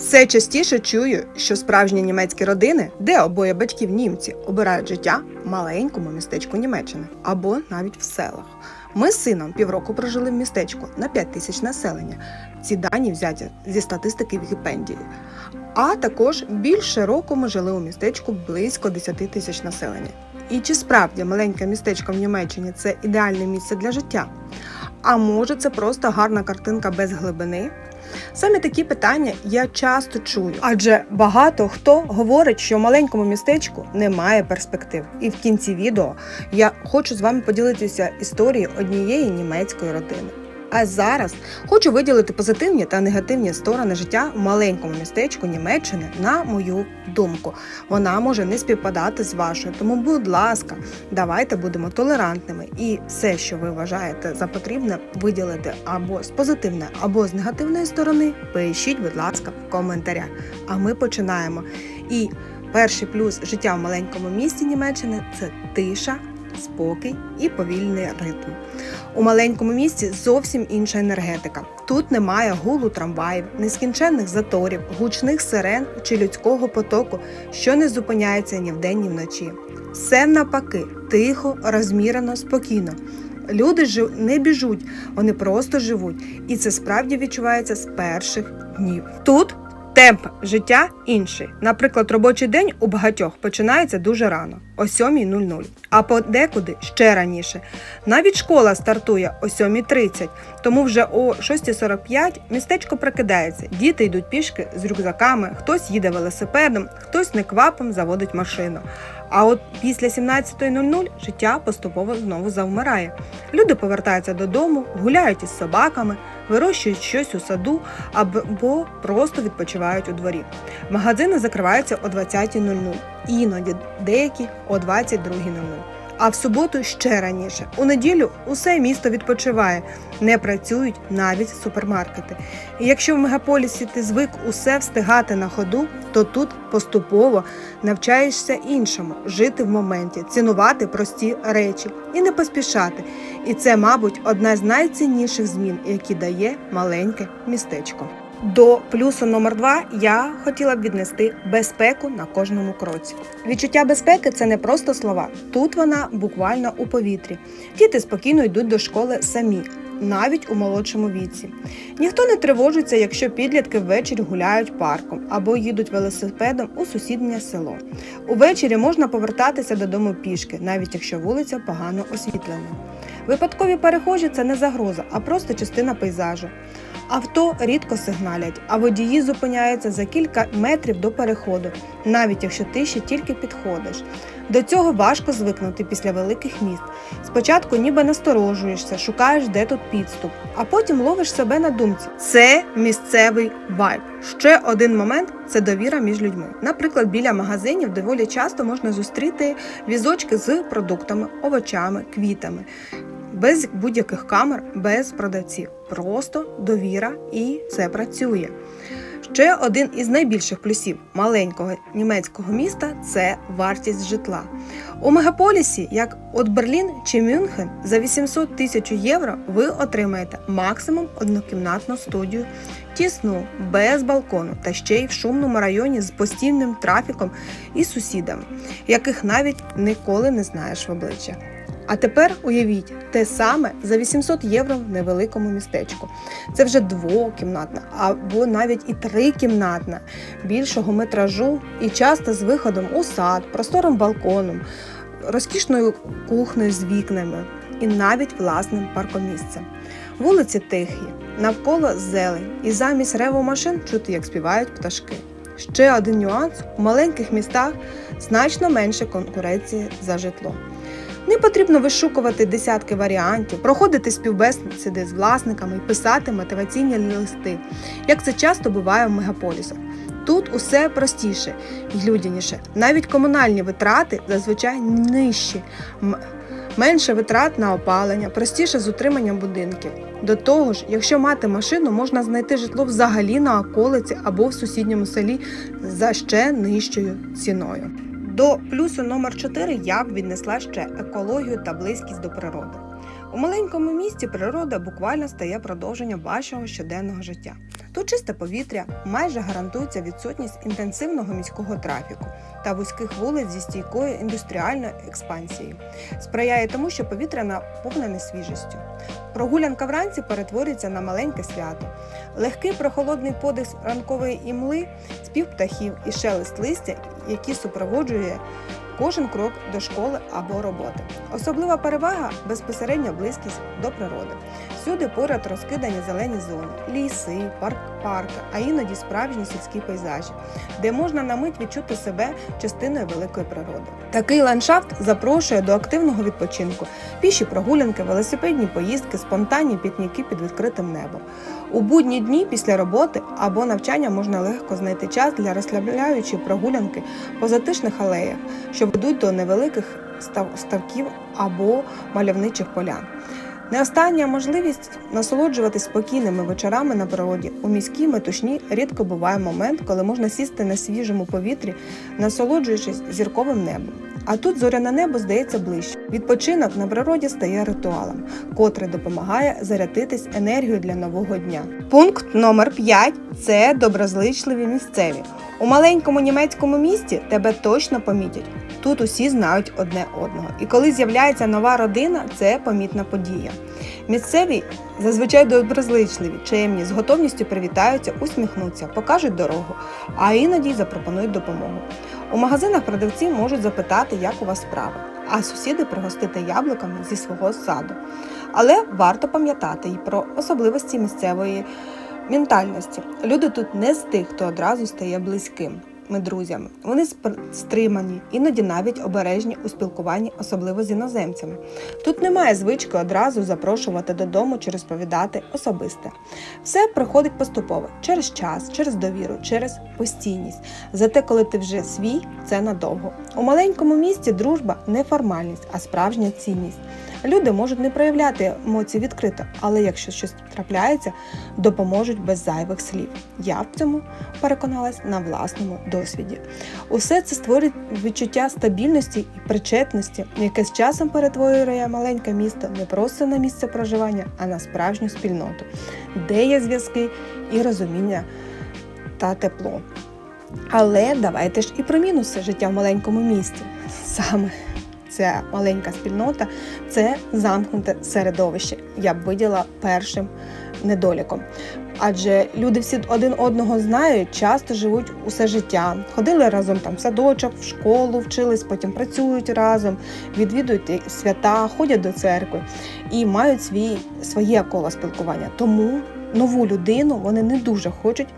Все частіше чую, що справжні німецькі родини, де обоє батьків німці, обирають життя в маленькому містечку Німеччини або навіть в селах. Ми з сином півроку прожили в містечку на 5 тисяч населення. Ці дані взяті зі статистики Вікіпендії. А також більше року ми жили у містечку близько 10 тисяч населення. І чи справді маленьке містечко в Німеччині це ідеальне місце для життя? А може це просто гарна картинка без глибини? Саме такі питання я часто чую, адже багато хто говорить, що в маленькому містечку немає перспектив. І в кінці відео я хочу з вами поділитися історією однієї німецької родини. А зараз хочу виділити позитивні та негативні сторони життя в маленькому містечку Німеччини, на мою думку. Вона може не співпадати з вашою. Тому, будь ласка, давайте будемо толерантними і все, що ви вважаєте за потрібне, виділити або з позитивної, або з негативної сторони. Пишіть, будь ласка, в коментарях. А ми починаємо. І перший плюс життя в маленькому місті Німеччини це тиша, спокій і повільний ритм. У маленькому місті зовсім інша енергетика. Тут немає гулу трамваїв, нескінченних заторів, гучних сирен чи людського потоку, що не зупиняється ні вдень, ні вночі. Все навпаки, тихо, розмірено, спокійно. Люди жив... не біжуть, вони просто живуть, і це справді відчувається з перших днів. Тут темп життя інший. Наприклад, робочий день у багатьох починається дуже рано, о 7.00, а подекуди ще раніше. Навіть школа стартує о 7.30, тому вже о 6.45 містечко прокидається. Діти йдуть пішки з рюкзаками, хтось їде велосипедом, хтось неквапом заводить машину. А от після 17.00 життя поступово знову завмирає. Люди повертаються додому, гуляють із собаками, вирощують щось у саду або просто відпочивають у дворі. Магазини закриваються о 20.00, іноді деякі о 22.00. А в суботу ще раніше. У неділю усе місто відпочиває, не працюють навіть супермаркети. І якщо в мегаполісі ти звик усе встигати на ходу, то тут поступово навчаєшся іншому жити в моменті, цінувати прості речі і не поспішати. І це, мабуть, одна з найцінніших змін, які дає маленьке містечко. До плюсу номер два я хотіла б віднести безпеку на кожному кроці. Відчуття безпеки це не просто слова. Тут вона буквально у повітрі. Діти спокійно йдуть до школи самі, навіть у молодшому віці. Ніхто не тривожиться, якщо підлітки ввечері гуляють парком або їдуть велосипедом у сусіднє село. Увечері можна повертатися додому пішки, навіть якщо вулиця погано освітлена. Випадкові перехожі це не загроза, а просто частина пейзажу. Авто рідко сигналять, а водії зупиняються за кілька метрів до переходу, навіть якщо ти ще тільки підходиш. До цього важко звикнути після великих міст. Спочатку ніби насторожуєшся, шукаєш, де тут підступ, а потім ловиш себе на думці. Це місцевий вайб. Ще один момент це довіра між людьми. Наприклад, біля магазинів доволі часто можна зустріти візочки з продуктами, овочами, квітами. Без будь-яких камер, без продавців. Просто довіра і це працює. Ще один із найбільших плюсів маленького німецького міста це вартість житла. У мегаполісі, як от Берлін чи Мюнхен, за 800 тисяч євро ви отримаєте максимум однокімнатну студію, тісну, без балкону та ще й в шумному районі з постійним трафіком і сусідами, яких навіть ніколи не знаєш в обличчя. А тепер уявіть те саме за 800 євро в невеликому містечку. Це вже двокімнатна або навіть і трикімнатна, більшого метражу і часто з виходом у сад, просторим балконом, розкішною кухнею з вікнами і навіть власним паркомісцем. Вулиці тихі, навколо зелень, і замість реву машин чути, як співають пташки. Ще один нюанс: у маленьких містах значно менше конкуренції за житло. Не потрібно вишукувати десятки варіантів, проходити співбесіди з власниками і писати мотиваційні листи, як це часто буває в мегаполісах. Тут усе простіше і людяніше. Навіть комунальні витрати зазвичай нижчі, менше витрат на опалення, простіше з утриманням будинків. До того ж, якщо мати машину, можна знайти житло взагалі на околиці або в сусідньому селі за ще нижчою ціною. До плюсу номер 4 я б віднесла ще екологію та близькість до природи. У маленькому місті природа буквально стає продовженням вашого щоденного життя. Тут чисте повітря, майже гарантується відсутність інтенсивного міського трафіку та вузьких вулиць зі стійкою індустріальною експансією. Сприяє тому, що повітря наповнене свіжістю. Прогулянка вранці перетворюється на маленьке свято. Легкий прохолодний подих ранкової імли, спів птахів і шелест листя, які супроводжує кожен крок до школи або роботи. Особлива перевага безпосередня близькість до природи. Всюди поряд розкидані зелені зони, ліси, парк, парки, а іноді справжні сільські пейзажі, де можна на мить відчути себе частиною великої природи. Такий ландшафт запрошує до активного відпочинку, піші прогулянки, велосипедні поїздки, спонтанні пікніки під відкритим небом. У будні дні після роботи або навчання можна легко знайти час для розслабляючої прогулянки по затишних алеях, що ведуть до невеликих ставків або мальовничих полян. Не остання можливість насолоджуватись спокійними вечорами на природі. У міській метушні рідко буває момент, коли можна сісти на свіжому повітрі, насолоджуючись зірковим небом. А тут зоряне небо здається ближче. Відпочинок на природі стає ритуалом, котрий допомагає зарядитись енергією для нового дня. Пункт номер 5 – це доброзичливі місцеві. У маленькому німецькому місті тебе точно помітять. Тут усі знають одне одного. І коли з'являється нова родина, це помітна подія. Місцеві зазвичай доброзичливі, чемні, з готовністю привітаються, усміхнуться, покажуть дорогу, а іноді запропонують допомогу. У магазинах продавці можуть запитати, як у вас справи, а сусіди пригостити яблуками зі свого саду. Але варто пам'ятати і про особливості місцевої ментальності. Люди тут не з тих, хто одразу стає близьким. Ми друзями. Вони стримані, іноді навіть обережні у спілкуванні, особливо з іноземцями. Тут немає звички одразу запрошувати додому чи розповідати особисте. Все приходить поступово через час, через довіру, через постійність. Зате, коли ти вже свій, це надовго. У маленькому місті дружба не формальність, а справжня цінність. Люди можуть не проявляти емоції відкрито, але якщо щось трапляється, допоможуть без зайвих слів. Я в цьому переконалась на власному досвіді. Усе це створює відчуття стабільності і причетності, яке з часом перетворює маленьке місто не просто на місце проживання, а на справжню спільноту, де є зв'язки і розуміння та тепло. Але давайте ж і про мінуси життя в маленькому місті. Саме ця маленька спільнота це замкнуте середовище. Я б виділа першим недоліком. Адже люди всі один одного знають, часто живуть усе життя. Ходили разом там в садочок, в школу, вчились, потім працюють разом, відвідують свята, ходять до церкви і мають свій, своє коло спілкування. Тому нову людину вони не дуже хочуть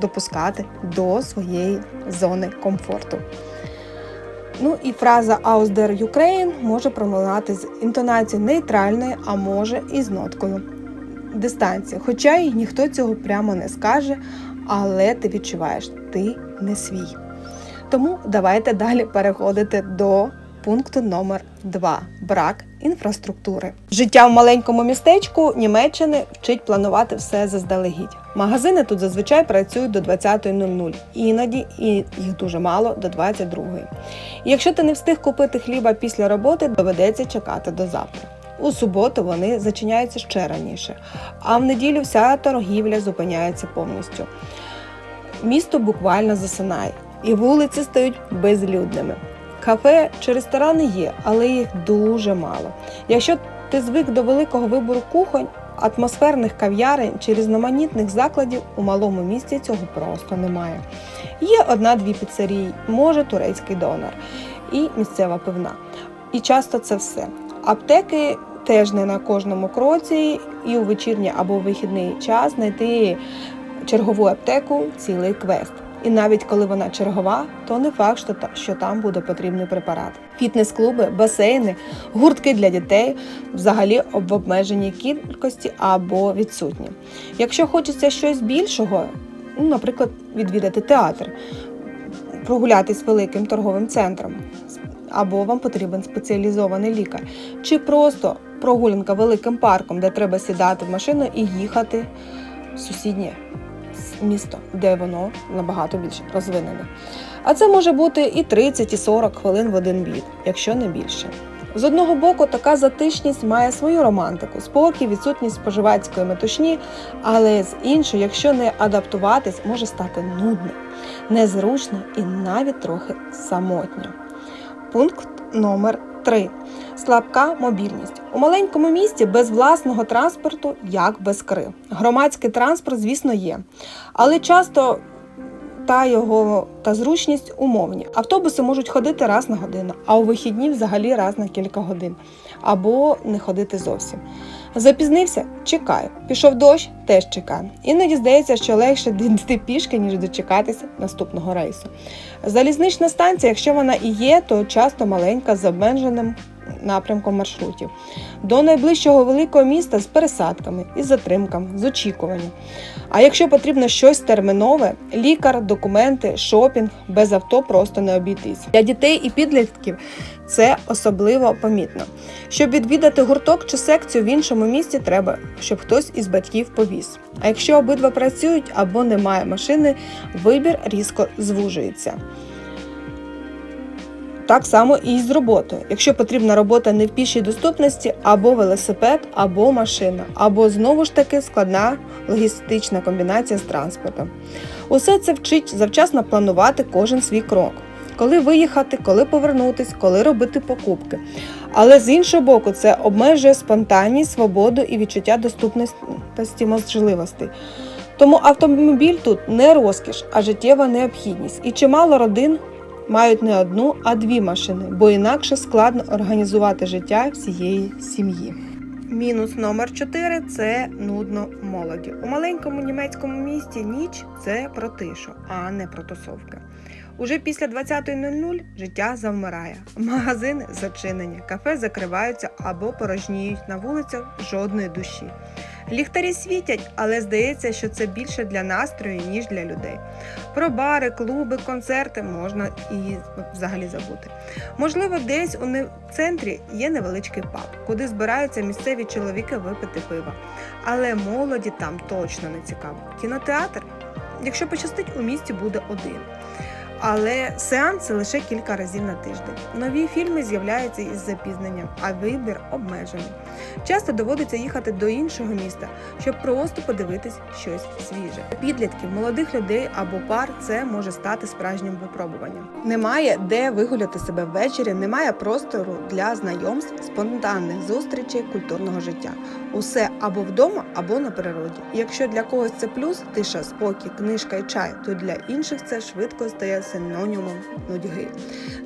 допускати до своєї зони комфорту. Ну і фраза «Aus der Ukraine» може пролунати з інтонацією нейтральної, а може і з ноткою дистанції. Хоча й ніхто цього прямо не скаже, але ти відчуваєш, ти не свій. Тому давайте далі переходити до пункту номер 2 брак інфраструктури. Життя в маленькому містечку Німеччини вчить планувати все заздалегідь. Магазини тут зазвичай працюють до 20.00, іноді і їх дуже мало до 22.00. І якщо ти не встиг купити хліба після роботи, доведеться чекати до завтра. У суботу вони зачиняються ще раніше, а в неділю вся торгівля зупиняється повністю. Місто буквально засинає, і вулиці стають безлюдними. Кафе чи ресторани є, але їх дуже мало. Якщо ти звик до великого вибору кухонь, атмосферних кав'ярень чи різноманітних закладів у малому місті цього просто немає. Є одна-дві піцерії, може турецький донор і місцева пивна. І часто це все. Аптеки теж не на кожному кроці, і у вечірній або вихідний час знайти чергову аптеку цілий квест. І навіть коли вона чергова, то не факт, що, що там буде потрібний препарат. Фітнес-клуби, басейни, гуртки для дітей взагалі в обмеженій кількості або відсутні. Якщо хочеться щось більшого, ну, наприклад, відвідати театр, прогулятись великим торговим центром, або вам потрібен спеціалізований лікар, чи просто прогулянка великим парком, де треба сідати в машину і їхати в сусіднє місто, де воно набагато більш розвинене. А це може бути і 30, і 40 хвилин в один бік, якщо не більше. З одного боку, така затишність має свою романтику, спокій, відсутність споживацької метушні, але з іншої, якщо не адаптуватись, може стати нудно, незручно і навіть трохи самотньо. Пункт номер 3. Слабка мобільність. У маленькому місті без власного транспорту як без кри. Громадський транспорт, звісно, є, але часто та його та зручність умовні. Автобуси можуть ходити раз на годину, а у вихідні взагалі раз на кілька годин, або не ходити зовсім. Запізнився чекаю. Пішов дощ, теж чекаю. Іноді здається, що легше йти пішки, ніж дочекатися наступного рейсу. Залізнична станція, якщо вона і є, то часто маленька з обмеженим напрямком маршрутів. До найближчого великого міста з пересадками, із затримками, з очікуванням. А якщо потрібно щось термінове, лікар, документи, шопінг, без авто просто не обійтись. Для дітей і підлітків це особливо помітно. Щоб відвідати гурток чи секцію в іншому місті, треба, щоб хтось із батьків повіз. А якщо обидва працюють або немає машини, вибір різко звужується. Так само і з роботою. Якщо потрібна робота не в пішій доступності, або велосипед, або машина, або знову ж таки складна логістична комбінація з транспортом. Усе це вчить завчасно планувати кожен свій крок. Коли виїхати, коли повернутись, коли робити покупки. Але з іншого боку, це обмежує спонтанність, свободу і відчуття доступності можливостей. Тому автомобіль тут не розкіш, а життєва необхідність. І чимало родин мають не одну, а дві машини, бо інакше складно організувати життя всієї сім'ї. Мінус номер 4 це нудно молоді. У маленькому німецькому місті ніч це про тишу, а не про тусовки. Уже після 20.00 життя завмирає. Магазини зачинені, кафе закриваються або порожніють на вулицях жодної душі. Ліхтарі світять, але здається, що це більше для настрою, ніж для людей. Про бари, клуби, концерти можна і взагалі забути. Можливо, десь у не- центрі є невеличкий паб, куди збираються місцеві чоловіки випити пива. Але молоді там точно не цікаво. Кінотеатр, якщо пощастить, у місті буде один. Але сеанси лише кілька разів на тиждень. Нові фільми з'являються із запізненням, а вибір обмежений. Часто доводиться їхати до іншого міста, щоб просто подивитись щось свіже. Підлітків, молодих людей або пар це може стати справжнім випробуванням. Немає де вигуляти себе ввечері, немає простору для знайомств, спонтанних зустрічей, культурного життя. Усе або вдома, або на природі. Якщо для когось це плюс, тиша, спокій, книжка і чай, то для інших це швидко стає синонімом нудьги.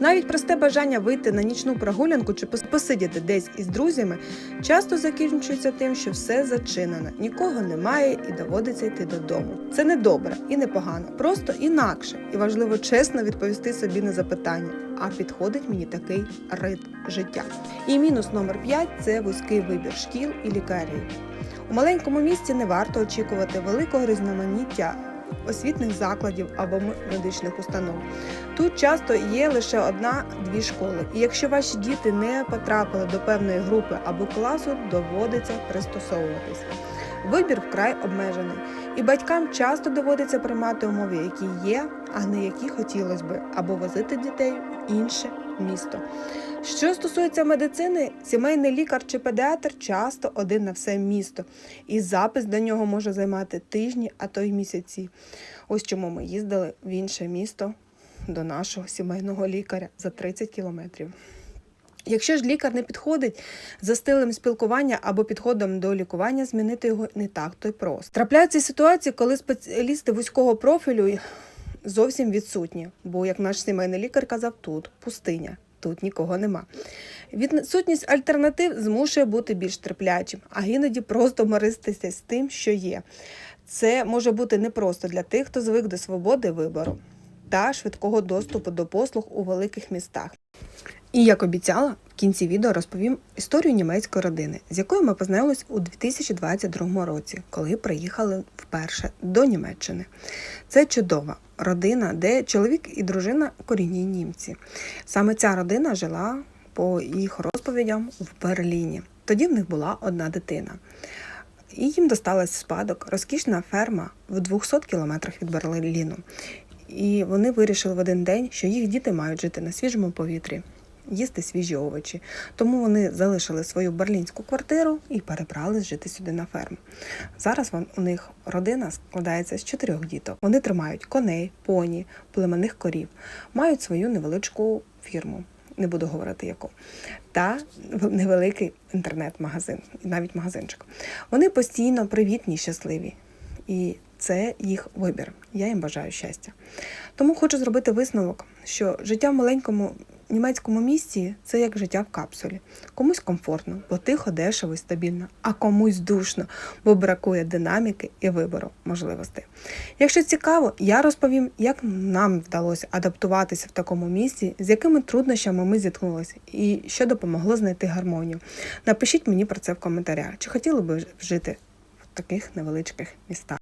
Навіть просте бажання вийти на нічну прогулянку чи пос- посидіти десь із друзями часто закінчується тим, що все зачинено, нікого немає і доводиться йти додому. Це не добре і не погано, просто інакше. І важливо чесно відповісти собі на запитання, а підходить мені такий ритм життя. І мінус номер 5 – це вузький вибір шкіл і лікарів. У маленькому місті не варто очікувати великого різноманіття освітних закладів або медичних установ. Тут часто є лише одна-дві школи, і якщо ваші діти не потрапили до певної групи або класу, доводиться пристосовуватись. Вибір вкрай обмежений, і батькам часто доводиться приймати умови, які є, а не які хотілося би, або возити дітей в інше місто. Що стосується медицини, сімейний лікар чи педіатр часто один на все місто, і запис до нього може займати тижні, а то й місяці. Ось чому ми їздили в інше місто до нашого сімейного лікаря за 30 кілометрів. Якщо ж лікар не підходить за стилем спілкування або підходом до лікування, змінити його не так то й просто. Трапляються ситуації, коли спеціалісти вузького профілю зовсім відсутні, бо, як наш сімейний лікар казав, тут пустиня. Тут нікого нема. Відсутність альтернатив змушує бути більш терплячим, а іноді просто миритися з тим, що є. Це може бути непросто для тих, хто звик до свободи вибору та швидкого доступу до послуг у великих містах. І як обіцяла, в кінці відео розповім історію німецької родини, з якою ми познайомились у 2022 році, коли приїхали вперше до Німеччини. Це чудова родина, де чоловік і дружина корінні німці. Саме ця родина жила по їх розповідям в Берліні. Тоді в них була одна дитина. І їм досталась в спадок розкішна ферма в 200 кілометрах від Берліну. І вони вирішили в один день, що їх діти мають жити на свіжому повітрі, їсти свіжі овочі. Тому вони залишили свою берлінську квартиру і перебрались жити сюди на ферму. Зараз у них родина складається з чотирьох діток. Вони тримають коней, поні, племенних корів, мають свою невеличку фірму. Не буду говорити яку, та невеликий інтернет-магазин, і навіть магазинчик. Вони постійно привітні, щасливі, і це їх вибір. Я їм бажаю щастя. Тому хочу зробити висновок, що життя в маленькому німецькому місті це як життя в капсулі. Комусь комфортно, бо тихо, дешево і стабільно, а комусь душно, бо бракує динаміки і вибору можливостей. Якщо цікаво, я розповім, як нам вдалося адаптуватися в такому місті, з якими труднощами ми зіткнулися, і що допомогло знайти гармонію. Напишіть мені про це в коментарях, чи хотіли ви жити в таких невеличких містах.